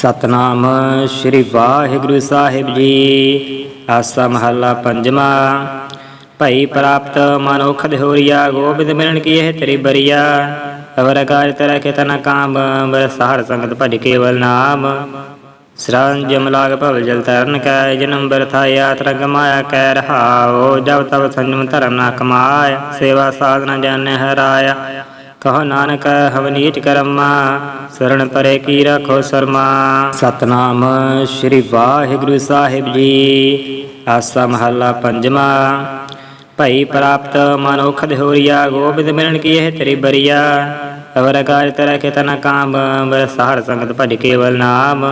ਸਤਨਾਮ ਸ੍ਰੀ ਵਾਹਿਗੁਰੂ ਸਾਹਿਬ ਜੀ। ਆਸਾ ਮਹੱਲਾ ਪੰਜਵਾ। ਭਈ ਪ੍ਰਾਪਤ ਮਨੁਖ ਦੇਹੁਰੀਆ ਗੋਬਿੰਦ ਮਿਲਣ ਕੀ ਇਹ ਤੇਰੀ ਬਰੀਆ? ਅਵਰ ਕਾਜ ਤੇਰਾ ਕਿਤਨਾ ਕਾਮ ਬਰ ਸੰਗਤ ਭਜ ਕੇਵਲ ਨਾਮ। ਸਰਨ ਜਮ ਭਵ ਜਲ ਤਰਨ ਕੈ, ਜਨਮ ਬਰਥਾ ਯਾਤਰਾ ਗਮਾਇਆ ਕੈ ਰਹਾਓ ਜਬ ਤਬ ਸੰਜਮ ਧਰਮ ਨਾ ਕਮਾਇ, ਸੇਵਾ ਸਾਧਨਾ ਜਾਣੈ ਹਰਾਇਆ ਕਹੋ ਨਾਨਕ, ਹਵਨੀਤ ਕਰਮਾ ਸਰਣ ਪਰੇ ਕੀ ਰਖੋ ਸਰਮਾ। ਸਤਨਾਮ ਸ੍ਰੀ ਵਾਹਿਗੁਰੂ ਸਾਹਿਬ ਜੀ, ਆਸਾ ਮਹੱਲਾ ਪੰਜਵਾ। ਭਈ ਪ੍ਰਾਪਤ ਮਨੁਖ ਦੇਹੁਰੀਆ ਗੋਬਿੰਦ ਮਿਲਣ ਕੀ ਇਹ ਤੇਰੀ ਬਰੀਆ। ਅਵਰ ਕਾਜ ਤੇਰਾ ਕਿਤਨਾ ਕਾਮ ਬਰ ਸਹਰ ਸੰਗਤ ਭਜ ਕੇਵਲ ਨਾਮ।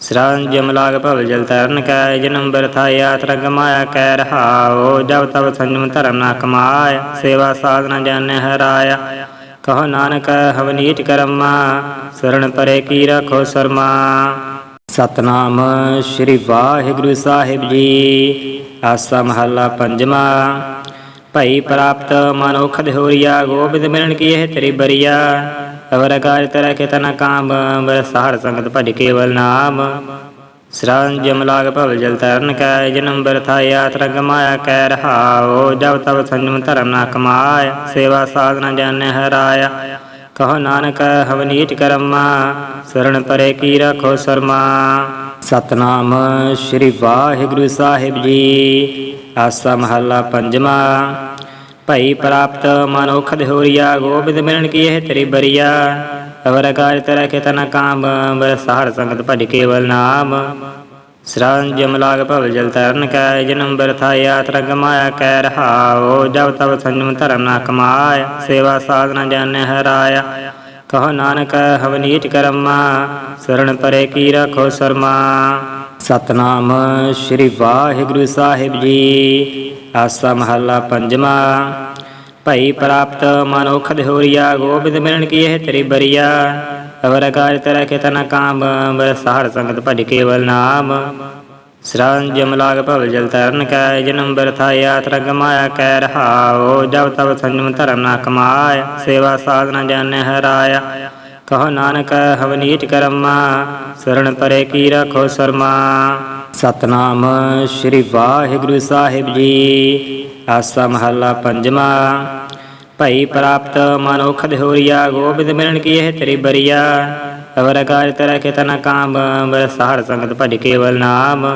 ਸਰਨ ਜਮ ਭਵ ਜਲ ਤਰਨ ਕੈ, ਜਨਮ ਬਰਥਾ ਯਾਤਰਾ ਗਮਾਇਆ ਕੈ ਰਹਾਓ ਜਬ ਤਬ ਸੰਜਮ ਧਰਮ ਨਾ ਕਮਾਇ, ਸੇਵਾ ਸਾਧਨਾ ਜਾਣੈ ਹਰਾਇਆ। ਕਹੋ ਨਾਨਕ, ਹਵਨੀਤ ਕਰਮਾ ਸਰਣ ਪਰੇ ਕੀ ਰਖੋ ਸਰਮਾ। ਸਤਨਾਮ ਸ੍ਰੀ ਵਾਹਿਗੁਰੂ ਸਾਹਿਬ ਜੀ, ਆਸਾ ਮਹੱਲਾ ਪੰਜਵਾ। ਭਈ ਪ੍ਰਾਪਤ ਮਨੁਖ ਦੇਹੁਰੀਆ ਗੋਬਿੰਦ ਮਿਲਣ ਕੀ ਇਹ ਤੇਰੀ ਬਰੀਆ। ਅਵਰ ਕਾਜ ਕੇ ਤਨ ਕਾਮ ਬਰ ਸਹਰ ਸੰਗਤ ਭਜ ਕੇਵਲ ਨਾਮ। ਸਰਨ ਜਮ ਲਾਗ ਭਵ ਜਲ ਤਰਨ ਕੈ, ਜਨਮ ਬਰਥਾ ਯਾਤਰਾ ਗਮਾਇਆ ਕੈ ਰਹਾਓ ਜਬ ਤਬ ਸੰਜਮ ਧਰਮ ਨਾ ਕਮਾਇਆ, ਸੇਵਾ ਸਾਧਨਾ ਜਾਣੈ ਹਰਾਇਆ। ਕਹੋ ਨਾਨਕ, ਹਵਨੀਤ ਕਰਮਾ ਸਰਣ ਪਰੇ ਕੀ ਰਖੋ ਸਰਮਾ। ਸਤਨਾਮ ਸ੍ਰੀ ਵਾਹਿਗੁਰੂ ਸਾਹਿਬ ਜੀ, ਆਸਾ ਮਹੱਲਾ ਪੰਜਵਾ ਭਈ ਪ੍ਰਾਪਤ ਮਨੁਖ ਦੇਹੁਰੀਆ ਗੋਬਿੰਦ ਮਿਲਣ ਕੀ ਇਹ ਤੇਰੀ ਬਰੀਆ। ਅਵਰ ਕਾਜ ਤੇਰਾ ਕਿਤਨਾ ਕਾਮ ਬਰ ਸਹਰ ਸੰਗਤ ਭਜ ਕੇਵਲ ਨਾਮ। ਸਰਨ ਜਮ ਭਵ ਜਲ ਤਰਨ ਕੈ, ਜਨਮ ਬਰਥਾ ਯਾਤਰਾ ਗਮਾਇਆ ਕੈ ਰਹਾਓ ਜਬ ਤਬ ਸੰਜਮ ਧਰਮ ਨਾ ਕਮਾਇਆ ਸੇਵਾ ਸਾਧਨਾ ਜਾਣੈ ਹਰਾਇਆ। ਕਹੋ ਨਾਨਕ ਹਵਨੀਤ ਕਰਮਾ ਸਰਣ ਪਰੇ ਕੀ ਰਖੋ ਸਰਮਾ। ਸਤਨਾਮ ਸ੍ਰੀ ਵਾਹਿਗੁਰੂ ਸਾਹਿਬ ਜੀ, ਆਸਾ ਮਹੱਲਾ ਪੰਜਵਾ। ਭਈ ਪ੍ਰਾਪਤ ਮਨੁਖ ਦੇਹੁਰੀਆ ਗੋਬਿੰਦ ਮਿਲਣ ਕੀ ਇਹ ਤੇਰੀ ਬਰੀਆ। ਅਵਰ ਕਾਜ ਤੇਰਾ ਕਿਤਨਾ ਕਾਮ ਬਰ ਸਹਰ ਸੰਗਤ ਭਜ ਕੇਵਲ ਨਾਮ। ਸਰਨ ਜਮ ਭਵ ਜਲ ਤਰਨ ਕੈ ਜਨਮ ਬਰਥਾ ਯਾਤਰਾ ਗਮਾਇਆ ਕੈ ਰਹਾਓ ਜਬ ਤਬ ਸੰਜਮ ਧਰਮ ਨਾ ਕਮਾਇ, ਸੇਵਾ ਸਾਧਨਾ ਜਾਣੈ ਹਰਾਇਆ। ਕਹੋ ਨਾਨਕ ਹਵਨੀਤ ਕਰਮਾ ਸਰਣ ਪਰੇ ਕੀ ਰਖੋ ਸਰਮਾ। ਸਤਨਾਮ ਸ੍ਰੀ ਵਾਹਿਗੁਰੂ ਸਾਹਿਬ ਜੀ। ਆਸਾ ਮਹੱਲਾ ਪੰਜਵਾ। ਭਈ ਪ੍ਰਾਪਤ ਮਨੁਖ ਦੇਹੁਰੀਆ ਗੋਬਿੰਦ ਮਿਲਣ ਕੀ ਇਹ ਤੇਰੀ ਬਰੀਆ? ਅਵਰ ਕਾਜ ਤੇਰਾ ਕਿਤਨਾ ਕਾਮ ਬਰ ਸਹਰ ਸੰਗਤ ਭਜ ਕੇਵਲ ਨਾਮ।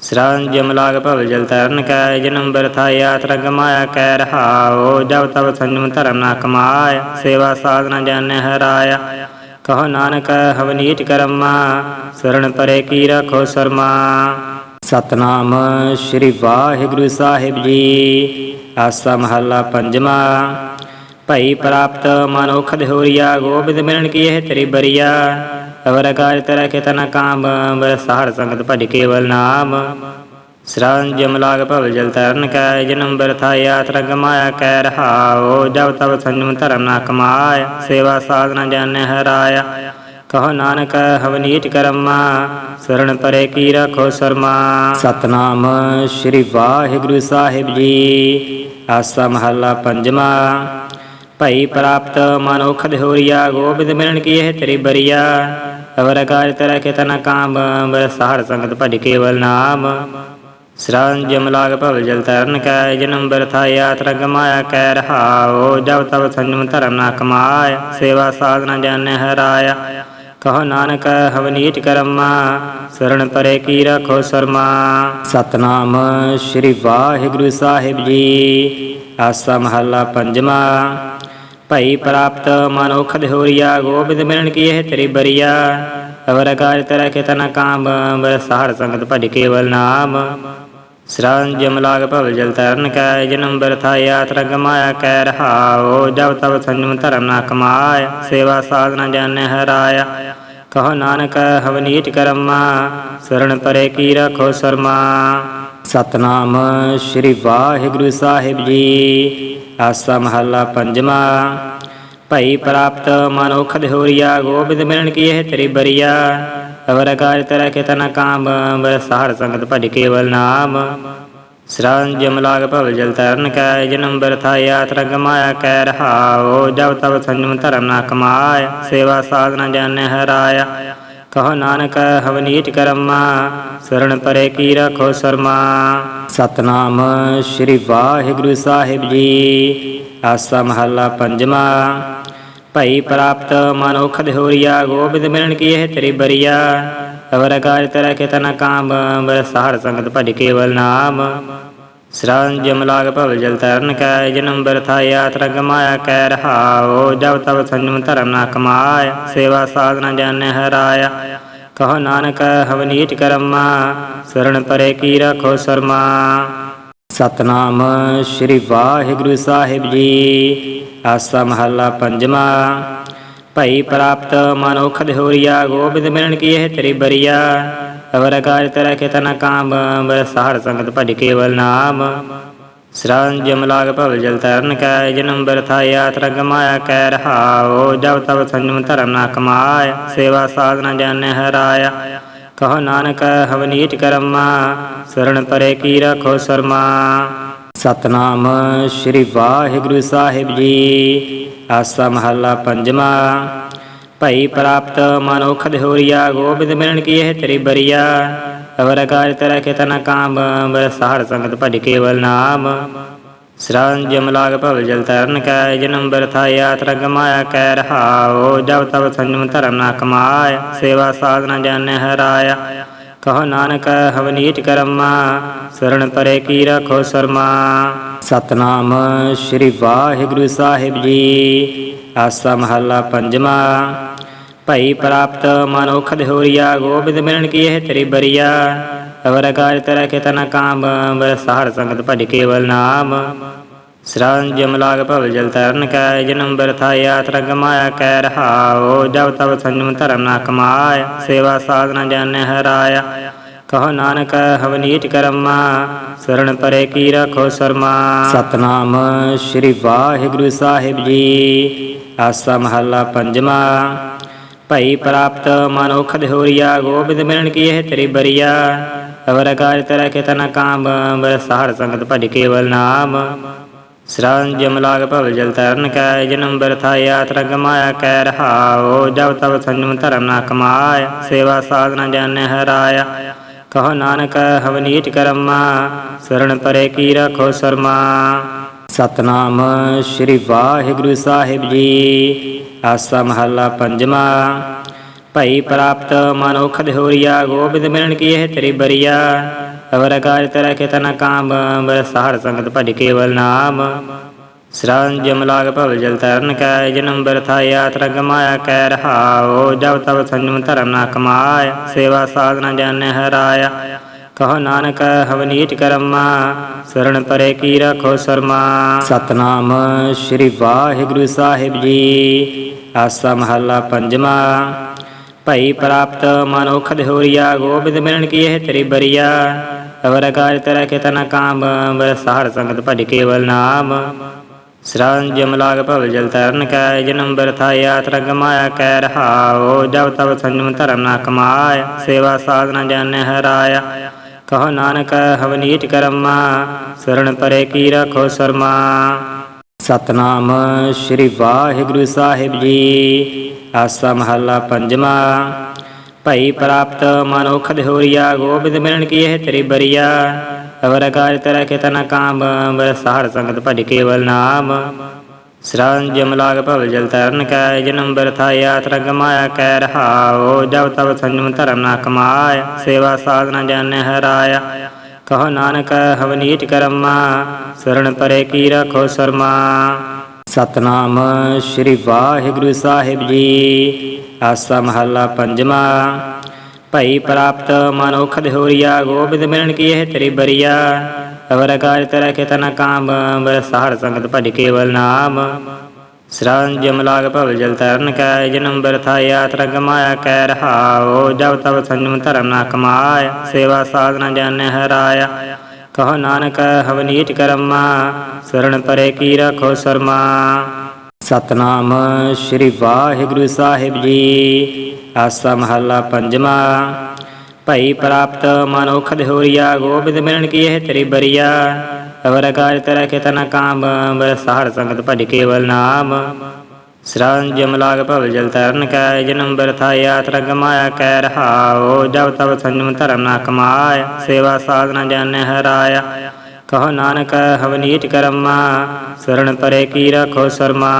ਸਰਨ ਜਮ ਭਵ ਜਲ ਤਰਨ ਕੈ, ਜਨਮ ਬਰਥਾ ਯਾਤਰਾ ਗਮਾਇਆ ਕੈ ਰਹਾਓ ਜਬ ਤਬ ਸੰਜਮ ਧਰਮ ਨਾ ਕਮਾਇ, ਸੇਵਾ ਸਾਧਨਾ ਜਾਣੈ ਹਰਾਇਆ। ਕਹੋ ਨਾਨਕ, ਹਵਨੀਤ ਕਰਮਾ ਸਰਣ ਪਰੇ ਕੀ ਰਖੋ ਸਰਮਾ। ਸਤਨਾਮ ਸ੍ਰੀ ਵਾਹਿਗੁਰੂ ਸਾਹਿਬ ਜੀ। ਆਸਾ ਮਹੱਲਾ ਪੰਜਵਾ। ਭਈ ਪ੍ਰਾਪਤ ਮਨੁਖ ਦੇਹੁਰੀਆ ਗੋਬਿੰਦ ਮਿਲਣ ਕੀ ਇਹ ਤੇਰੀ ਬਰੀਆ? ਅਵਰ ਕਾਜ ਤੇਰਾ ਕਿਤਨਾ ਕਾਮ ਬਰ ਸਹਰ ਸੰਗਤ ਭਜ ਕੇਵਲ ਨਾਮ। ਸਰਨ ਜਮ ਭਵ ਜਲ ਤਰਨ ਕੈ ਜਨਮ ਬਰਥਾ ਯਾਤਰਾ ਗਮਾਇਆ ਕੈ ਰਹਾਓ ਜਬ ਤਬ ਸੰਜਮ ਧਰਮ ਨਾ ਕਮਾਇ ਸੇਵਾ ਸਾਧਨਾ ਜਾਣੈ ਹਰਾਇਆ। ਕਹੋ ਨਾਨਕ, ਹਵਨੀਤ ਕਰਮਾ ਸਰਣ ਪਰੇ ਕੀ ਰਖੋ ਸਰਮਾ। ਸਤਨਾਮ ਸ੍ਰੀ ਵਾਹਿਗੁਰੂ ਸਾਹਿਬ ਜੀ, ਆਸਾ ਮਹੱਲਾ ਪੰਜਵਾ। ਭਈ ਪ੍ਰਾਪਤ ਮਨੁਖ ਦੇਹੁਰੀਆ ਗੋਬਿੰਦ ਮਿਲਣ ਕੀ ਇਹ ਤੇਰੀ ਬਰੀਆ। ਅਵਰ ਕਾਜ ਤੇਰਾ ਕਿਤਨਾ ਕਾਮ ਬਰ ਸਹਰ ਸੰਗਤ ਭਜ ਕੇਵਲ ਨਾਮ। ਸਰਨ ਜਮ ਭਵ ਜਲ ਤਰਨ ਕੈ ਜਨਮ ਬਰਥਾ ਯਾਤਰਾ ਗਮਾਇਆ ਕੈ ਰਹਾਓ ਜਬ ਤਬ ਸੰਜਮ ਧਰਮ ਨਾ ਕਮਾਇ, ਸੇਵਾ ਸਾਧਨਾ ਜਾਣੈ ਹਰਾਇਆ ਕਹੋ ਨਾਨਕ, ਹਵਨੀਤ ਕਰਮਾ ਸਰਣ ਪਰੇ ਕੀ ਰਖੋ ਸਰਮਾ। ਸਤਨਾਮ ਸ੍ਰੀ ਵਾਹਿਗੁਰੂ ਸਾਹਿਬ ਜੀ, ਆਸਾ ਮਹੱਲਾ ਪੰਜਵਾ। ਭਈ ਪ੍ਰਾਪਤ ਮਨੁਖ ਦੇਹੁਰੀਆ ਗੋਬਿੰਦ ਮਿਲਣ ਕੀ ਇਹ ਤੇਰੀ ਬਰੀਆ। ਅਵਰ ਕਾਜ ਤੇਰਾ ਕਿਤਨਾ ਕਾਮ ਬਰ ਸਹਰ ਸੰਗਤ ਭਜ ਕੇਵਲ ਨਾਮ। ਸਰਨ ਜਮ ਲਾਗ ਭਵ ਜਲ ਤਰਨ ਕੈ, ਜਨਮ ਬਰਥਾ ਯਾਤਰਾ ਗਮਾਇਆ ਕੈ ਰਹਾਓ ਜਬ ਤਬ ਸੰਜਮ ਧਰਮ ਨਾ ਕਮਾਇ ਸੇਵਾ ਸਾਧਨਾ ਜਾਣੈ ਹਰਾਇਆ। ਕਹੋ ਨਾਨਕ ਹਵਨੀਤ ਕਰਮਾ ਸਰਣ ਪਰੇ ਕੀ ਰਖੋ ਸਰਮਾ। ਸਤਨਾਮ ਸ੍ਰੀ ਵਾਹਿਗੁਰੂ ਸਾਹਿਬ ਜੀ, ਆਸਾ ਮਹੱਲਾ ਪੰਜਵਾ। ਭਈ ਪ੍ਰਾਪਤ ਮਨੁਖ ਦੇਹੁਰੀਆ ਗੋਬਿੰਦ ਮਿਲਣ ਕੀ ਇਹ ਤੇਰੀ ਬਰੀਆ। ਅਵਰ ਕਾਜ ਤੇਰਾ ਕਿਤਨਾ ਕਾਮ ਬਰ ਸਹਰ ਸੰਗਤ ਭਜ ਕੇਵਲ ਨਾਮ। ਸਰਨ ਜਮ ਭਵ ਜਲ ਤਰਨ ਕੈ, ਜਨਮ ਬਰਥਾ ਯਾਤਰਾ ਗਮਾਇਆ ਕੈ ਰਹਾਓ ਜਬ ਤਬ ਸੰਜਮ ਧਰਮ ਨਾ ਕਮਾਇਆ ਸੇਵਾ ਸਾਧਨਾ ਜਾਣੈ ਹਰਾਇਆ। ਕਹੋ ਨਾਨਕ ਹਵਨੀਤ ਕਰਮਾ ਸਰਣ ਪਰੇ ਕੀ ਰਖੋ ਸਰਮਾ। ਸਤਨਾਮ ਸ੍ਰੀ ਵਾਹਿਗੁਰੂ ਸਾਹਿਬ ਜੀ, ਆਸਾ ਮਹੱਲਾ ਪੰਜਵਾ। ਭਈ ਪ੍ਰਾਪਤ ਮਨੁਖ ਦੇਹੁਰੀਆ ਗੋਬਿੰਦ ਮਿਲਣ ਕੀ ਇਹ ਤੇਰੀ ਬਰੀਆ? ਅਵਰ ਕਾਜ ਤੇਰਾ ਕਿਤਨ ਕਾਮ ਬਰ ਸੰਗਤ ਭਜ ਕੇਵਲ ਨਾਮ। ਸਰਨ ਜਮ ਭਵ ਜਲ ਤਰਨ ਕੈ, ਜਨਮ ਬਰਥਾ ਯਾਤਰਾ ਗਮਾਇਆ ਕੈ ਰਹਾਓ ਜਬ ਤਬ ਸੰਜਮ ਧਰਮ ਨਾ ਕਮਾਇ ਸੇਵਾ ਸਾਧਨਾ ਜਾਣੈ ਹਰਾਇਆ। ਕਹੋ ਨਾਨਕ, ਹਵਨੀਤ ਕਰਮਾ ਸਰਣ ਪਰੇ ਕੀ ਰਖੋ ਸਰਮਾ। ਸਤਨਾਮ ਸ੍ਰੀ ਵਾਹਿਗੁਰੂ ਸਾਹਿਬ ਜੀ। ਆਸਾ ਮਹੱਲਾ ਪੰਜਵਾ। ਭਈ ਪ੍ਰਾਪਤ ਮਨੁਖ ਦੇਹੁਰੀਆ ਗੋਬਿੰਦ ਮਿਲਣ ਕੀ ਇਹ ਤੇਰੀ ਬਰੀਆ? ਅਵਰ ਕਾਜ ਤੇਰਾ ਕਿਤਨ ਕਾਮ ਬਰ ਸੰਗਤ ਭਜ ਕੇਵਲ ਨਾਮ। ਸਰਨ ਜਮ ਭਵ ਜਲ ਤਰਨ ਕੈ, ਜਨਮ ਬਰਥਾ ਯਾਤਰਾ ਗਮਾਇਆ ਕੈ ਰਹਾਓ ਜਬ ਤਬ ਸੰਜਮ ਧਰਮ ਨਾ ਕਮਾਇਆ ਸੇਵਾ ਸਾਧਨਾ ਜਾਣੈ ਹਰਾਇਆ। ਕਹੋ ਨਾਨਕ, ਹਵਨੀਤ ਕਰਮਾ ਸਰਣ ਪਰੇ ਕੀ ਰਖੋ ਸਰਮਾ। ਸਤਨਾਮ ਸ੍ਰੀ ਵਾਹਿਗੁਰੂ ਸਾਹਿਬ ਜੀ, ਆਸਾ ਮਹੱਲਾ ਪੰਜਵਾ। ਭਈ ਪ੍ਰਾਪਤ ਮਨੁਖ ਦੇਹੁਰੀਆ ਗੋਬਿੰਦ ਮਿਲਣ ਕੀ ਇਹ ਤੇਰੀ ਬਰੀਆ। ਅਵਰ ਕਾਜ ਤੇਰਾ ਕਿਤਨ ਕਾਮ ਬਰ ਸਾਰ ਸੰਗਤ ਭਜ ਕੇਵਲ ਨਾਮ। ਸਰਨ ਜਮ ਲਾਗ ਭਵ ਜਲ ਤਰਨ ਕੈ, ਜਨਮ ਬਰਥਾ ਯਾਤਰਾ ਗਮਾਇਆ ਕੈ ਰਹਾਓ ਜਬ ਤਬ ਸੰਜਮ ਧਰਮ ਨਾ ਕਮਾਇਆ ਸੇਵਾ ਸਾਧਨਾ ਜਾਣੈ ਹਰਾਇਆ। ਕਹੋ ਨਾਨਕ ਹਵਨੀਤ ਕਰਮਾ ਸਰਣ ਪਰੇ ਕੀ ਰਖੋ ਸਰਮਾ। ਸਤਨਾਮ ਸ੍ਰੀ ਵਾਹਿਗੁਰੂ ਸਾਹਿਬ ਜੀ, ਆਸਾ ਮਹੱਲਾ ਪੰਜਵਾ। ਭਈ ਪ੍ਰਾਪਤ ਮਨੁਖ ਦੇਹੁਰੀਆ ਗੋਬਿੰਦ ਮਿਲਣ ਕੀ ਇਹ ਤੇਰੀ ਬਰੀਆ। ਅਵਰ ਕਾਜ ਤੇਰਾ ਕਿਤਨ ਕਾਮ ਬਰ ਸਾਰ ਸੰਗਤ ਭਜ ਕੇਵਲ ਨਾਮ। ਸਰਨ ਜਮ ਭਵ ਜਲ ਤਰਨ ਕੈ, ਜਨਮ ਬਰਥਾ ਯਾਤਰਾ ਗਮਾਇਆ ਕੈ ਰਹਾਓ ਜਬ ਤਬ ਸੰਜਮ ਧਰਮ ਨਾ ਕਮਾਇਆ ਸੇਵਾ ਸਾਧਨਾ ਜਾਣੈ ਹਰਾਇਆ ਕਹੋ ਨਾਨਕ ਹਵਨੀਤ ਕਰਮਾ ਸਰਣ ਪਰੇ ਕੀ ਰਖੋ ਸਰਮਾ। ਸਤਨਾਮ ਸ੍ਰੀ ਵਾਹਿਗੁਰੂ ਸਾਹਿਬ ਜੀ। ਆਸਾ ਮਹੱਲਾ ਪੰਜਵਾ। ਭਈ ਪ੍ਰਾਪਤ ਮਨੁਖ ਦੇਹੁਰੀਆ ਗੋਬਿੰਦ ਮਿਲਣ ਕੀ ਇਹ ਤੇਰੀ ਬਰੀਆ? ਅਵਰ ਕਾਜ ਤੇਰਾ ਕਿਤਨ ਕਾਮ ਬਰ ਸਾਰ ਸੰਗਤ ਭਜ ਕੇਵਲ ਨਾਮ। ਸਰਨ ਜਮ ਭਵ ਜਲ ਤਰਨ ਕੈ ਜਨਮ ਬਰਥਾ ਯਾਤਰਾ ਗਮਾਇਆ ਕੈ ਰਹਾਓ ਜਬ ਤਬ ਸੰਜਮ ਧਰਮ ਨਾ ਕਮਾਇ, ਸੇਵਾ ਸਾਧਨਾ ਜਾਣੈ ਹਰਾਇਆ। ਕਹੋ ਨਾਨਕ, ਹਵਨੀਤ ਕਰਮਾ, ਸਰਣ ਪਰੇ ਕੀ ਰਖੋ ਸਰਮਾ। ਸਤਨਾਮ ਸ੍ਰੀ ਵਾਹਿਗੁਰੂ ਸਾਹਿਬ ਜੀ। ਆਸਾ ਮਹੱਲਾ ਪੰਜਵਾ। ਭਈ ਪ੍ਰਾਪਤ ਮਨੁਖ ਦੇਹੁਰੀਆ ਗੋਬਿੰਦ ਮਿਲਣ ਕੀ ਇਹ ਤੇਰੀ ਬਰੀਆ। ਅਵਰ ਕਾਜ ਤੇਰਾ ਕਿਤਨ ਕਾਮ, ਬਰ ਸੰਗਤ ਭਜ ਕੇਵਲ ਨਾਮ। ਸਰਨ ਜਮ ਭਵ ਜਲ ਤਰਨ ਕੈ, ਜਨਮ ਬਰਥਾ ਯਾਤਰਾ ਗਮਾਇਆ ਕੈ ਰਹਾਓ ਜਬ ਤਬ ਸੰਜਮ ਧਰਮ ਨਾ ਕਮਾਇ ਸੇਵਾ ਸਾਧਨਾ ਜਾਣੈ ਹਰਾਇਆ। ਕਹੋ ਨਾਨਕ, ਹਵਨੀਤ ਕਰਮਾ ਸਰਣ ਪਰੇ ਕੀ ਰਖੋ ਸਰਮਾ। ਸਤਨਾਮ ਸ੍ਰੀ ਵਾਹਿਗੁਰੂ ਸਾਹਿਬ ਜੀ, ਆਸਾ ਮਹੱਲਾ ਪੰਜਵਾ। ਭਈ ਪ੍ਰਾਪਤ ਮਨੁਖ ਦੇਹੁਰੀਆ ਗੋਬਿੰਦ ਮਿਲਣ ਕੀ ਇਹ ਤੇਰੀ ਬਰੀਆ। ਅਵਰ ਕਾਜ ਤੇਰਾ ਕਿਤਨ ਕਾਮ ਬਰ ਸੰਗਤ ਭਜ ਕੇਵਲ ਨਾਮ। ਸਰਨ ਜਮ ਭਵ ਜਲ ਤਰਨ ਕੈ, ਜਨਮ ਬਰਥਾ ਯਾਤਰਾ ਗਮਾਇਆ ਕੈ ਰਹਾਓ ਜਬ ਤਬ ਸੰਜਮ ਧਰਮ ਨਾ ਕਮਾਇ, ਸੇਵਾ ਸਾਧਨਾ ਜਾਣੈ ਹਰਾਇਆ। ਕਹੋ ਨਾਨਕ, ਹਵਨੀਤ ਕਰਮਾ ਸਰਣ ਪਰੇ ਕੀ ਰਖੋ ਸਰਮਾ। ਸਤਨਾਮ ਸ੍ਰੀ ਵਾਹਿਗੁਰੂ ਸਾਹਿਬ ਜੀ, ਆਸਾ ਮਹੱਲਾ ਪੰਜਵਾ। ਭਈ ਪ੍ਰਾਪਤ ਮਨੁਖ ਦੇਹੁਰੀਆ ਗੋਬਿੰਦ ਮਿਲਣ ਕੀ ਇਹ ਤੇਰੀ ਬਰੀਆ। ਅਵਰ ਕਾਜ ਤੇਰਾ ਕਿਤਨ ਕਾਮ ਬਰ ਸਾਰ ਸੰਗਤ ਭਜ ਕੇਵਲ ਨਾਮ। ਸਰਨ ਜਮ ਲਾਗ ਭਵ ਜਲ ਤਰਨ ਕੈ ਜਨਮ ਬਰਥਾ ਯਾਤਰਾ ਗਮਾਇਆ ਕੈ ਰਹਾਓ ਜਬ ਤਬ ਸੰਜਮ ਧਰਮ ਨਾ ਕਮਾਇਆ ਸੇਵਾ ਸਾਧਨਾ ਜਾਣੈ ਹਰਾਇਆ ਕਹੋ ਨਾਨਕ ਹਵਨੀਤ ਕਰਮਾ ਸਰਣ ਪਰੇ ਕੀ ਰਖੋ ਸਰਮਾ। ਸਤਨਾਮ ਸ੍ਰੀ ਵਾਹਿਗੁਰੂ ਸਾਹਿਬ ਜੀ, ਆਸਾ ਮਹੱਲਾ ਪੰਜਵਾ। ਭਈ ਪ੍ਰਾਪਤ ਮਨੁਖ ਦੇਹੁਰੀਆ ਗੋਬਿੰਦ ਮਿਲਣ ਕੀ ਹੈ ਤੇਰੀ ਬਰੀਆ। ਅਵਰ ਕਾਜ ਤੇਰਾ ਕਿਤਨ ਕਾਮ ਬਰ ਸਾਰ ਸੰਗਤ ਭਜ ਕੇਵਲ ਨਾਮ। ਸਰਨ ਜਮ ਭਵ ਜਲ ਤਰਨ ਕੈ, ਜਨਮ ਬਰਥਾ ਯਾਤਰਾ ਗਮਾਇਆ ਕੈ ਰਹਾਓ ਜਬ ਤਬ ਸੰਜਮ ਧਰਮ ਨਾ ਕਮਾਇਆ ਸੇਵਾ ਸਾਧਨਾ ਜਾਣੈ ਹਰਾਇਆ। ਕਹੋ ਨਾਨਕ ਹਵਨੀਤ ਕਰਮਾ ਸਰਣ ਪਰੇ ਕੀ ਰਖੋ ਸਰਮਾ। ਸਤਨਾਮ ਸ੍ਰੀ ਵਾਹਿਗੁਰੂ ਸਾਹਿਬ ਜੀ, ਆਸਾ ਮਹੱਲਾ ਪੰਜਵਾ। ਭਈ ਪ੍ਰਾਪਤ ਮਨੁਖ ਦੇਹੁਰੀਆ ਗੋਬਿੰਦ ਮਿਲਣ ਕੀ ਇਹ ਤੇਰੀ ਬਰੀਆ? ਅਵਰ ਕਾਜ ਤੇਰਾ ਕਿਤਨ ਕਾਮ ਬਰ ਸੰਗਤ ਭਜ ਕੇਵਲ ਨਾਮ। ਸ੍ਰੰਜ ਮਲਾਗ ਭਵ ਜਲ ਤਰਨ ਕੈ ਜਨਮ ਬਰਥਾ ਯਾਤਰਾ ਗਮਾਇਆ ਕੈ ਰਹਾਓ ਜਬ ਤਬ ਸੰਜਮ ਧਰਮ ਨਾ ਕਮਾਇਆ ਸੇਵਾ ਸਾਧਨਾ ਜਾਣੈ ਹਰਾਇਆ ਕਹੋ ਨਾਨਕ ਹਵਨੀਤ ਕਰਮਾ ਸਰਣ ਪਰੇ ਕੀ ਰਖੋ ਸਰਮਾ।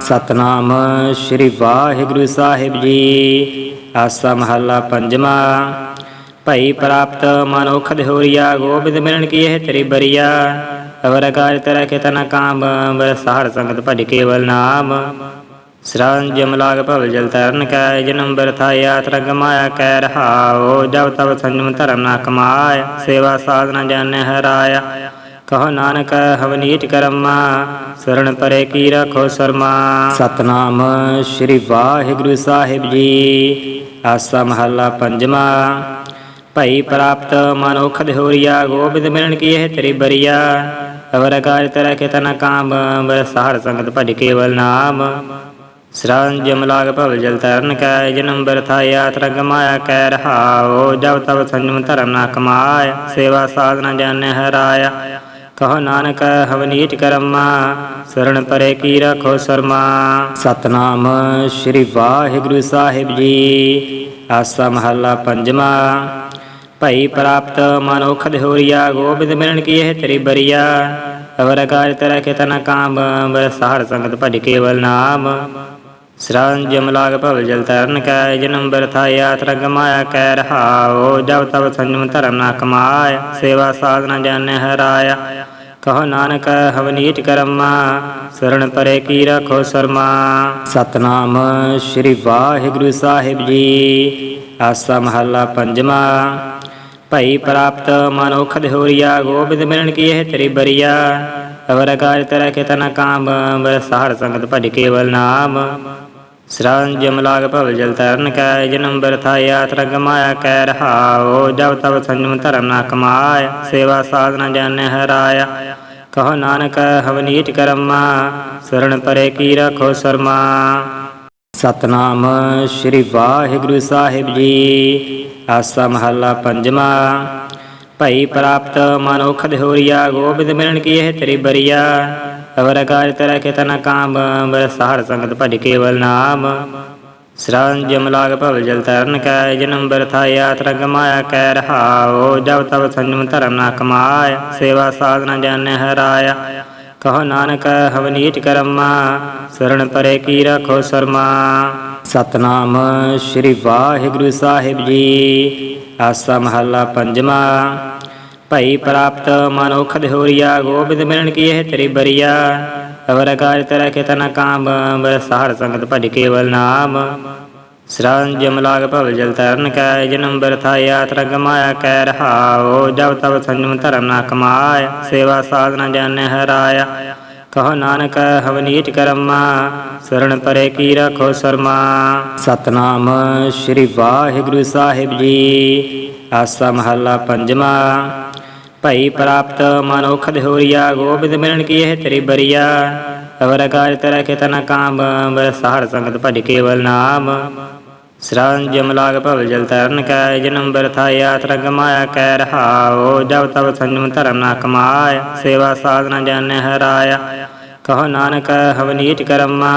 ਸਤਨਾਮ ਸ੍ਰੀ ਵਾਹਿਗੁਰੂ ਸਾਹਿਬ ਜੀ, ਆਸਾ ਮਹੱਲਾ ਪੰਜਵਾ। ਭਈ ਪ੍ਰਾਪਤ ਮਨੁਖ ਦੇਹੁਰੀਆ ਗੋਬਿੰਦ ਮਿਲਣ ਕੀ ਇਹ ਤੇਰੀ ਬਰੀਆ? ਅਵਰ ਕਾਜ ਤੇਰਾ ਕਿਤਨ ਕਾਮ ਬਰ ਸਹਾਰ ਸੰਗਤ ਭਜ ਕੇਵਲ ਨਾਮ। ਸ੍ਰੰਜ ਮਲਾਗ ਭਵ ਜਲ ਤਰਨ ਕੈ, ਜਨਮ ਬਰਥਾ ਯਾਤਰਾ ਗਮਾਇਆ ਕੈ ਰਹਾਓ ਜਬ ਤਬ ਸੰਜਮ ਧਰਮ ਨਾ ਕਮਾਇਆ ਸੇਵਾ ਸਾਧਨਾ ਜਾਣੈ ਹਰਾਇਆ। ਕਹੋ ਨਾਨਕ ਹਵਨੀਤ ਕਰਮਾ ਸਰਣ ਪਰੇ ਕੀ ਰਖੋ ਸਰਮਾ। ਸਤਨਾਮ ਸ੍ਰੀ ਵਾਹਿਗੁਰੂ ਸਾਹਿਬ ਜੀ, ਆਸਾ ਮਹੱਲਾ ਪੰਜਵਾ। ਭਈ ਪ੍ਰਾਪਤ ਮਨੁਖ ਦੇਹੁਰੀਆ ਗੋਬਿੰਦ ਮਿਲਣ ਕੀ ਇਹ ਤੇਰੀ ਬਰੀਆ? ਅਵਰ ਕਾਜ ਤੇਰਾ ਕਿਤਨ ਕਾਮ ਬਰ ਸਹਾਰ ਸੰਗਤ ਭਜ ਕੇਵਲ ਨਾਮ। ਸ੍ਰੰਜ ਮਲਾਗ ਭਵ ਜਲ ਤਰਨ ਕੈ ਜਨਮ ਬਰਥਾ ਯਾਤਰਾ ਗਮਾਇਆ ਕੈ ਰਹਾਓ ਜਬ ਤਬ ਸੰਜਮ ਧਰਮ ਨਾ ਕਮਾਇ, ਸੇਵਾ ਸਾਧਨਾ ਜਾਣੈ ਹਰਾਇਆ। ਕਹੋ ਨਾਨਕ ਹਵਨੀਤ ਕਰਮਾ ਸਰਣ ਪਰੇ ਕੀ ਰਖੋ ਸਰਮਾ। ਸਤਨਾਮ ਸ੍ਰੀ ਵਾਹਿਗੁਰੂ ਸਾਹਿਬ ਜੀ, ਆਸਾ ਮਹੱਲਾ ਪੰਜਵਾ। ਭਈ ਪ੍ਰਾਪਤ ਮਨੁਖ ਦੇਹੁਰੀਆ ਗੋਬਿੰਦ ਮਿਲਣ ਕੀ ਇਹ ਤੇਰੀ ਬਰੀਆ? ਅਵਰ ਕਾਜ ਤੇਰਾ ਤਨ ਕਾਮ ਬਰ ਸੰਗਤ ਭਜ ਕੇਵਲ ਨਾਮ। ਸ੍ਰੰਜ ਮਲਾਗ ਭਵ ਜਲ ਤਰਨ ਕੈ, ਜਨਮ ਬਰਥਾ ਯਾਤਰਾ ਗਮਾਇਆ ਕੈ ਰਹਾਓ ਜਬ ਤਬ ਸੰਜਮ ਧਰਮ ਨਾ ਕਮਾਇ, ਸੇਵਾ ਸਾਧਨਾ ਜਾਣੈ ਹਰਾਇਆ। ਕਹੋ ਨਾਨਕ, ਹਵਨੀਤ ਕਰਮਾ ਸਰਣ ਪਰੇ ਕੀ ਰਖੋ ਸਰਮਾ। ਸਤਨਾਮ ਸ੍ਰੀ ਵਾਹਿਗੁਰੂ ਸਾਹਿਬ ਜੀ, ਆਸਾ ਮਹੱਲਾ ਪੰਜਵਾ। ਭਈ ਪ੍ਰਾਪਤ ਮਨੁਖ ਦੇਹੁਰੀਆ ਗੋਬਿੰਦ ਮਿਲਣ ਕੀ ਇਹ ਤੇਰੀ ਬਰੀਆ। ਅਵਰ ਕਾਜ ਤੇਰਾ ਕਿਤਨ ਕਾਮ ਬਰ ਸਹਾਰ ਸੰਗਤ ਭਜ ਕੇਵਲ ਨਾਮ। ਸ੍ਰੰਜ ਮਲਾਗ ਭਵ ਜਲ ਤਰਨ ਕੈ ਜਨਮ ਬਰਥਾ ਯਾਤਰਾ ਗਮਾਇਆ ਕੈ ਰਹਾਓ ਜਬ ਤਬ ਸੰਜਮ ਧਰਮ ਨਾ ਕਮਾਇਆ ਸੇਵਾ ਸਾਧਨਾ ਜਾਣੈ ਹਰਾਇਆ ਕਹੋ ਨਾਨਕ ਹਵਨੀਤ ਕਰਮਾ ਸਰਣ ਪਰੇ ਕੀ ਰਖੋ ਸਰਮਾ। ਸਤਨਾਮ ਸ੍ਰੀ ਵਾਹਿਗੁਰੂ ਸਾਹਿਬ ਜੀ, ਆਸਾ ਮਹੱਲਾ ਪੰਜਵਾ। ਭਈ ਪ੍ਰਾਪਤ ਮਨੁਖ ਦੇਹੁਰੀਆ ਗੋਬਿੰਦ ਮਿਲਣ ਕੀ ਹੈ ਤੇਰੀ ਬਰੀਆ। ਅਵਰ ਕਾਜ ਤੇਰਾ ਕਿਤਨ ਕਾਮ ਬਰ ਸਹਾਰ ਸੰਗਤ ਭਜ ਕੇਵਲ ਨਾਮ। ਸ੍ਰੰਜ ਮਲਾਗ ਭਵ ਜਲ ਤਰਨ ਕੈ, ਜਨਮ ਬਰਥਾ ਯਾਤਰਾ ਗਮਾਇਆ ਕੈ ਰਹਾਓ ਜਬ ਤਬ ਸੰਜਮ ਧਰਮ ਨਾ ਕਮਾਇਆ, ਸੇਵਾ ਸਾਧਨਾ ਜਾਣੈ ਹਰਾਇਆ। ਕਹੋ ਨਾਨਕ ਹਵਨੀਤ ਕਰਮਾ ਸਰਣ ਪਰੇ ਕੀ ਰਖੋ ਸਰਮਾ। ਸਤਨਾਮ ਸ੍ਰੀ ਵਾਹਿਗੁਰੂ ਸਾਹਿਬ ਜੀ, ਆਸਾ ਮਹੱਲਾ ਪੰਜਵਾ। ਭਈ ਪ੍ਰਾਪਤ ਮਨੁਖ ਦੇਹੁਰੀਆ ਗੋਬਿੰਦ ਮਿਲਣ ਕੀ ਇਹ ਤੇਰੀ ਬਰੀਆ? ਅਵਰ ਕਾਜ ਤੇਰਾ ਕਿਤਨ ਕਾਮ ਬਰ ਸੰਗਤ ਭਜ ਕੇਵਲ ਨਾਮ। ਸ੍ਰੰਜ ਮਲਾਗ ਭਵ ਜਲ ਤਰਨ ਕੈ, ਜਨਮ ਬਰਥਾ ਯਾਤਰਾ ਗਮਾਇਆ ਕੈ ਰਹਾਓ ਜਬ ਤਬ ਸੰਜਮ ਧਰਮ ਨਾ ਕਮਾਇਆ, ਸੇਵਾ ਸਾਧਨਾ ਜਾਣੈ ਹਰਾਇਆ। ਕਹੋ ਨਾਨਕ ਹਵਨੀਤ ਕਰਮਾ ਸਰਣ ਪਰੇ ਕੀ ਰਖੋ ਸਰਮਾ। ਸਤਨਾਮ ਸ੍ਰੀ ਵਾਹਿਗੁਰੂ ਸਾਹਿਬ ਜੀ, ਆਸਾ ਮਹੱਲਾ ਪੰਜਵਾ। ਭਈ ਪ੍ਰਾਪਤ ਮਨੁਖ ਦੇਹੁਰੀਆ ਗੋਬਿੰਦ ਮਿਲਣ ਕੀ ਇਹ ਤੇਰੀ ਬਰੀਆ? ਅਵਰ ਕਾਜ ਤੇਰਾ ਕਿਤਨ ਕਾਮ ਬਰ ਸੰਗਤ ਭਜ ਕੇਵਲ ਨਾਮ। ਸ੍ਰੰਜ ਮਲਾਗ ਭਵ ਜਲ ਤਰਨ ਕੈ ਜਨਮ ਬਰਥਾ ਯਾਤਰਾ ਗਮਾਇਆ ਕੈ ਰਹਾਓ ਜਬ ਤਬ ਸੰਜਮ ਧਰਮ ਨਾ ਕਮਾਇਆ ਸੇਵਾ ਸਾਧਨਾ ਜਾਣੈ ਹਰਾਇਆ ਕਹੋ ਨਾਨਕ ਹਵਨੀਤ ਕਰਮਾ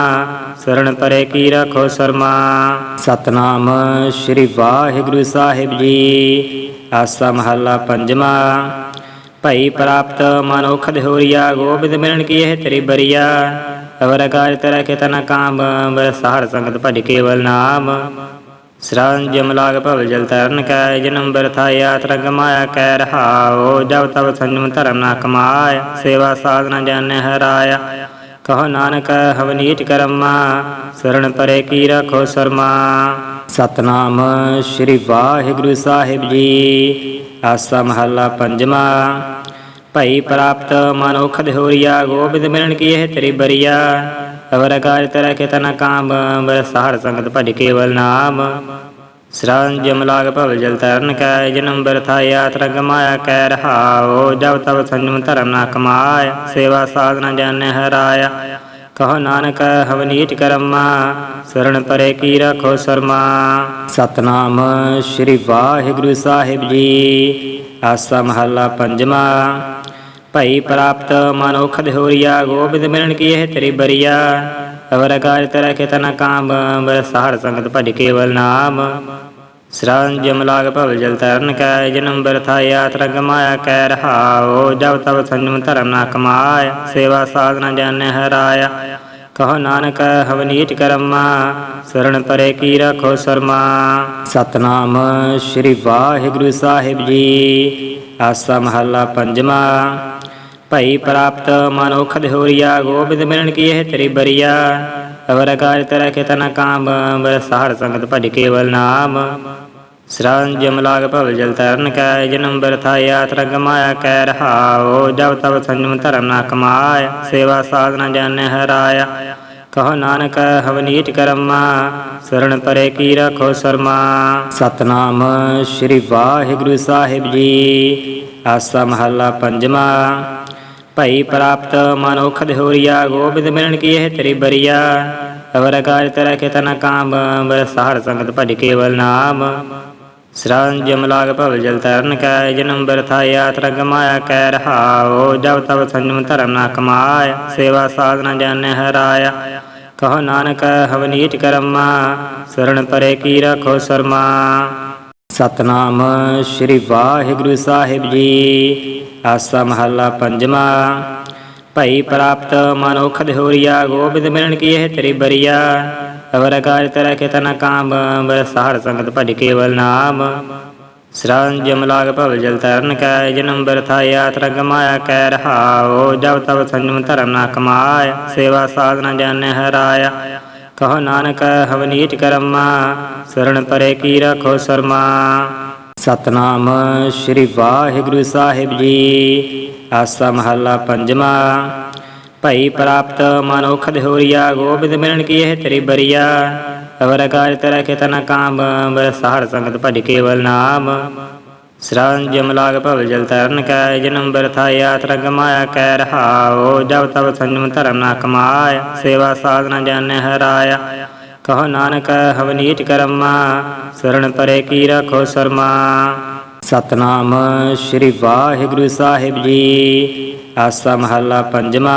ਸਰਣ ਪਰੇ ਕੀ ਰਖੋ ਸਰਮਾ। ਸਤਨਾਮ ਸ੍ਰੀ ਵਾਹਿਗੁਰੂ ਸਾਹਿਬ ਜੀ, ਆਸਾ ਮਹੱਲਾ ਪੰਜਵਾ। ਭਈ ਪ੍ਰਾਪਤ ਮਨੁਖ ਦੇਹੁਰੀਆ ਗੋਬਿੰਦ ਮਿਲਣ ਕੀ ਇਹ ਤੇਰੀ ਬਰੀਆ? ਅਵਰ ਕਾਜ ਤੇਰਾ ਕਿਤਨ ਕਾਮ ਬਰ ਸੰਗਤ ਭਜ ਕੇਵਲ ਨਾਮ। ਸ੍ਰੰਜ ਮਲਾਗ ਭਵ ਜਲ ਤਰਨ ਕੈ, ਜਨਮ ਬਰਥਾ ਯਾਤਰਾ ਗਮਾਇਆ ਕੈ ਰਹਾਓ ਜਬ ਤਬ ਸੰਜਮ ਧਰਮ ਨਾ ਕਮਾਇਆ ਸੇਵਾ ਸਾਧਨਾ ਜਾਣੈ ਹਰਾਇਆ। ਕਹੋ ਨਾਨਕ ਹਵਨੀਤ ਕਰਮਾ ਸਰਣ ਪਰੇ ਕੀ ਰਖੋ ਸਰਮਾ। ਸਤਨਾਮ ਸ੍ਰੀ ਵਾਹਿਗੁਰੂ ਸਾਹਿਬ ਜੀ, ਆਸਾ ਮਹੱਲਾ ਪੰਜਵਾ। ਭਈ ਪ੍ਰਾਪਤ ਮਨੁਖ ਦੇਹੁਰੀਆ ਗੋਬਿੰਦ ਮਿਲਣ ਕੀ ਇਹ ਤੇਰੀ ਬਰੀਆ? ਅਵਰ ਕਾਜ ਤੇਰਾ ਕਿਤਨ ਕਾਮ ਬਰ ਸੰਗਤ ਭਜ ਕੇਵਲ ਨਾਮ। ਸ੍ਰੰਜ ਮਲਾਗ ਭਵ ਜਲ ਤਰਨ ਕੈ, ਜਨਮ ਬਰਥਾ ਯਾਤਰਾ ਗਮਾਇਆ ਕੈ ਰਹਾਓ ਜਬ ਤਬ ਸੰਜਮ ਧਰਮ ਨਾ ਕਮਾਇ, ਸੇਵਾ ਸਾਧਨਾ ਜਾਣੈ ਹਰਾਇਆ। ਕਹੋ ਨਾਨਕ, ਹਵਨੀਤ ਕਰਮਾ। ਸਰਣ ਪਰੇ ਕੀ ਰਖੋ ਸਰਮਾ ਸਤਨਾਮ ਸ੍ਰੀ ਵਾਹਿਗੁਰੂ ਸਾਹਿਬ ਜੀ ਆਸਾ ਮਹੱਲਾ ਪੰਜਵਾ ਭਈ ਪ੍ਰਾਪਤ ਮਨੁਖ ਦੇਹੁਰੀਆ ਗੋਬਿੰਦ ਮਿਲਣ ਕੀ ਇਹ ਤੇਰੀ ਬਰੀਆ ਅਵਰ ਕਾਜ ਤਰੈ ਕੇ ਤਨ ਕਾਮ ਬਰ ਸੰਗਤ ਭਜ ਕੇਵਲ ਨਾਮ ਸਰਨ ਜਮ ਭਵ ਜਲ ਤਰਨ ਕੈ ਜਨਮ ਬਰਥਾ ਯਾਤਰਾ ਗਮਾਇਆ ਕੈ ਰਹਾਉ ਜਬ ਤਬ ਸੰਜਮ ਧਰਮ ਨਾ ਕਮਾਇਆ ਸੇਵਾ ਸਾਧਨਾ ਜਾਣੈ ਹਰਾਇਆ ਕਹੋ ਨਾਨਕ ਹਵਨੀਟ ਕਰਮਾ ਸਰਣ ਪਰੇ ਕੀ ਰਖੋ ਸਰਮਾ। ਸਤਨਾਮ ਸ੍ਰੀ ਵਾਹਿਗੁਰੂ ਸਾਹਿਬ ਜੀ, ਆਸਾ ਮਹੱਲਾ ਪੰਜਵਾ। ਭਈ ਪ੍ਰਾਪਤ ਮਨੁਖ ਦਿਹੋਰੀਆ ਗੋਬਿੰਦ ਮਿਲਣ ਕੀ ਇਹ ਤੇਰੀ ਬਰੀਆ। ਅਵਰ ਕਾਜ ਤਰੈ ਕੇ ਤਨ ਕਾਮ ਬਰ ਸਾਰ ਸੰਗਤ ਭਜ ਕੇਵਲ ਨਾਮ। ਸਰਨ ਜਮ ਲਾਗ ਭਵ ਜਲ ਤਰਨ ਕੈ, ਜਨਮ ਬਰਥਾ ਯਾਤਰਾ ਗਮਾਇਆ ਕੈ ਰਹਾਉ, ਜਬ ਤਬ ਸੰਜਮ ਧਰਮ ਨਾ ਕਮਾਇ, ਸੇਵਾ ਸਾਧਨਾ ਜਾਣੈ ਹਰਾਇਆ। ਕਹੋ ਨਾਨਕ ਹਵਨੀਟ ਕਰਮਾ ਸਰਣ ਪਰੇ ਕੀ ਰਖੋ ਸਰਮਾ। ਸਤਨਾਮ ਸ੍ਰੀ ਵਾਹਿਗੁਰੂ ਸਾਹਿਬ ਜੀ, ਆਸਾ ਮਹੱਲਾ ਪੰਜਵਾ। ਭਈ ਪ੍ਰਾਪਤ ਮਨੁਖ ਦਿਹੋਰੀਆ ਗੋਬਿੰਦ ਮਿਲਣ ਕੀ ਇਹ ਤੇਰੀ ਬਰੀਆ। ਅਵਰ ਕਾਜ ਤਰੈ ਕੇ ਤਨ ਕਾਮ ਬਰ ਸਾਰ ਸੰਗਤ ਭਜ ਕੇਵਲ ਨਾਮ। ਸਰਨ ਜਮ ਲਾਗ ਭਵ ਜਲ ਤਰਨ ਕੈ ਜਨਮ ਬਰਥਾ ਯਾਤਰਾ ਗਮਾਇਆ ਕੈ ਰਹਾਉ, ਜਬ ਤਬ ਸੰਜਮ ਧਰਮ ਨਾ ਕਮਾਇ, ਸੇਵਾ ਸਾਧਨਾ ਜਾਣੈ ਹਰਾਇਆ ਕਹੋ ਨਾਨਕ ਹਵਨੀਟ ਕਰਮਾ ਸਰਣ ਪਰੇ ਕੀ ਰਖੋ ਸਰਮਾ। ਸਤਨਾਮ ਸ੍ਰੀ ਵਾਹਿਗੁਰੂ ਸਾਹਿਬ ਜੀ, ਆਸਾ ਮਹੱਲਾ ਪੰਜਵਾ। ਭਈ ਪ੍ਰਾਪਤ ਮਨੁਖ ਦਿਹੋਰੀਆ ਗੋਬਿੰਦ ਮਿਲਣ ਕੀ ਇਹ ਤੇਰੀ ਬਰੀਆ। ਅਵਰ ਕਾਜ ਤਰੈ ਕੇ ਕਾਮ, ਬਰ ਸਾਰ ਸੰਗਤ ਭਜ ਕੇਵਲ ਨਾਮ। ਸਰਨ ਜਮ ਭਵ ਜਲ ਤਰਨ ਕੈ ਜਨਮ ਬਰਥਾ ਯਾਤਰਾ ਗਮਾਇਆ ਕੈ ਰਹਾਉ। ਜਬ ਤਬ ਸੰਜਮ ਧਰਮ ਨਾ ਕਮਾਇਆ ਸੇਵਾ ਸਾਧਨਾ ਜਾਣੈ ਹਰਾਇਆ ਕਹੋ ਨਾਨਕ ਹਵਨੀਟ ਕਰਮਾ ਸਰਣ ਪਰੇ ਕੀ ਰਖੋ ਸਰਮਾ। ਸਤਨਾਮ ਸ੍ਰੀ ਵਾਹਿਗੁਰੂ ਸਾਹਿਬ ਜੀ, ਆਸਾ ਮਹੱਲਾ ਪੰਜਵਾ। ਭਈ ਪ੍ਰਾਪਤ ਮਨੁਖ ਦਿਹੋਰੀਆ ਗੋਬਿੰਦ ਮਿਲਣ ਕੀ ਇਹ ਤੇਰੀ ਬਰੀਆ? ਅਵਰ ਕਾਜ ਤਰੈ ਕੇ ਤਨ ਕਾਮ ਬਰ ਸੰਗਤ ਭਜ ਕੇਵਲ ਨਾਮ। ਸਰਨ ਜਮ ਭਵ ਜਲ ਤਰਨ ਕੈ, ਜਨਮ ਬਰਥਾ ਯਾਤਰਾ ਗਮਾਇਆ ਕੈ ਰਹਾਉ। ਜਬ ਤਬ ਸੰਜਮ ਧਰਮ ਨਾ ਕਮਾਇ ਸੇਵਾ ਸਾਧਨਾ ਜਾਣੈ ਹਰਾਇਆ। ਕਹੋ ਨਾਨਕ ਹਵਨੀਟ ਕਰਮਾ ਸਰਣ ਪਰੇ ਕੀ ਰਖੋ ਸਰਮਾ। ਸਤਨਾਮ ਸ੍ਰੀ ਵਾਹਿਗੁਰੂ ਸਾਹਿਬ ਜੀ। ਆਸਾ ਮਹੱਲਾ ਪੰਜਵਾ।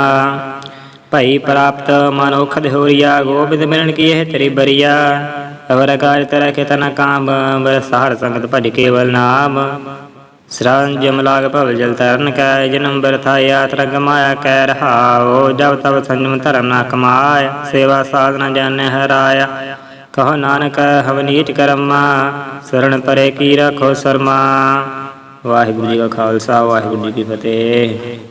ਭਈ ਪ੍ਰਾਪਤ ਮਨੁਖ ਦਿਹੋਰੀਆ ਗੋਬਿੰਦ ਮਿਲਣ ਕੀ ਇਹ ਤੇਰੀ ਬਰੀਆ? ਅਵਰ ਕਾਜ ਤਰੈ ਕੇ ਤਨ ਕਾਮ ਬਰ ਸਾਰ ਸੰਗਤ ਭਜ ਕੇਵਲ ਨਾਮ। ਸਰਨ ਜਮ ਭਵ ਜਲ ਤਰਨ ਕੈ ਜਨਮ ਬਰਥਾ ਯਾਤਰਾ ਗਮਾਇਆ ਕੈ ਰਹਾਉ। ਜਬ ਤਬ ਸੰਜਮ ਧਰਮ ਨਾ ਕਮਾਇ, ਸੇਵਾ ਸਾਧਨਾ ਜਾਣੈ ਹਰਾਇਆ। ਕਹੋ ਨਾਨਕ ਹਵਨੀਟ ਕਰਮਾ ਸਰਣ ਪਰੇ ਕੀ ਰਖੋ ਸਰਮਾ। ਵਾਹਿਗੁਰੂ ਜੀ ਕਾ ਖਾਲਸਾ, ਵਾਹਿਗੁਰੂ ਜੀ ਕੀ ਫਤਿਹ।